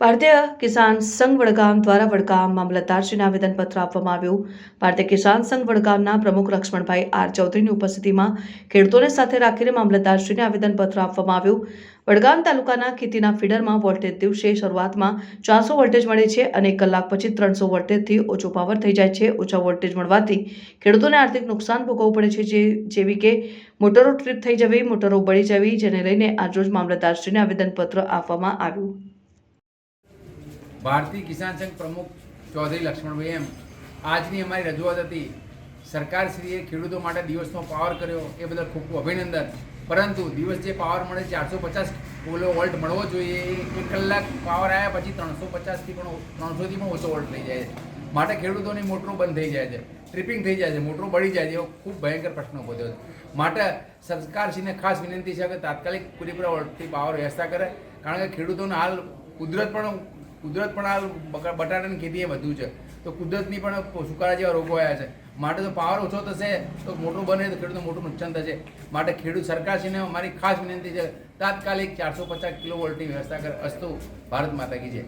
ભારતીય કિસાન સંઘ વડગામ દ્વારા વડગામ મામલતદારશ્રીને આવેદનપત્ર આપવામાં આવ્યું. ભારતીય કિસાન સંઘ વડગામના પ્રમુખ લક્ષ્મણભાઈ આર ચૌધરીની ઉપસ્થિતિમાં ખેડૂતોને સાથે રાખીને મામલતદારશ્રીને આવેદનપત્ર આપવામાં આવ્યું. વડગામ તાલુકાના ખેતીના ફીડરમાં વોલ્ટેજ દિવસે શરૂઆતમાં ચારસો વોલ્ટેજ મળે છે અને કલાક પછી ત્રણસો વોલ્ટેજથી ઓછો પાવર થઈ જાય છે. ઓછા વોલ્ટેજ મળવાથી ખેડૂતોને આર્થિક નુકસાન ભોગવવું પડે છે જેવી કે મોટરો ટ્રીપ થઈ જવી, મોટરો બળી જવી, જેને લઈને આજરોજ મામલતદારશ્રીને આવેદનપત્ર આપવામાં આવ્યું. ભારતીય કિસાન સંઘ પ્રમુખ ચૌધરી લક્ષ્મણભાઈ એમ આજની અમારી રજૂઆત હતી. સરકારશ્રીએ ખેડૂતો માટે દિવસનો પાવર કર્યો. એ બદલ ખૂબ ખૂબ અભિનંદન. પરંતુ દિવસ જે પાવર મળે ચારસો પચાસ ઓલો વોલ્ટ મળવો જોઈએ. એક કલાક પાવર આવ્યા પછી ત્રણસો પચાસથી પણ ત્રણસોથી પણ ઓછો વોલ્ટ થઈ જાય છે. માટે ખેડૂતોની મોટરો બંધ થઈ જાય છે. ટ્રિપિંગ થઈ જાય છે. મોટરો બળી જાય છે. એવો ખૂબ ભયંકર પ્રશ્ન ઊભો થયો છે. માટે સરકારશ્રીને ખાસ વિનંતી છે કે તાત્કાલિક પૂરેપૂરા વોલ્ટથી પાવર વ્યવસ્થા કરે. કારણ કે ખેડૂતોને હાલ કુદરત પણ કુદરત પણ બકા- બટાટાની ખેતી એ વધુ છે. તો કુદરતની પણ સુકારા જેવા રોગો આવ્યા છે. માટે તો પાવર ઓછો થશે, તો મોટું બને તો ખેડૂતને મોટું નુકસાન થશે. માટે ખેડૂત સરકારશ્રીને મારી ખાસ વિનંતી છે, તાત્કાલિક ચારસો પચાસ કિલો વોલ્ટની વ્યવસ્થા કર અસ્તુ ભારત માતા કી જય.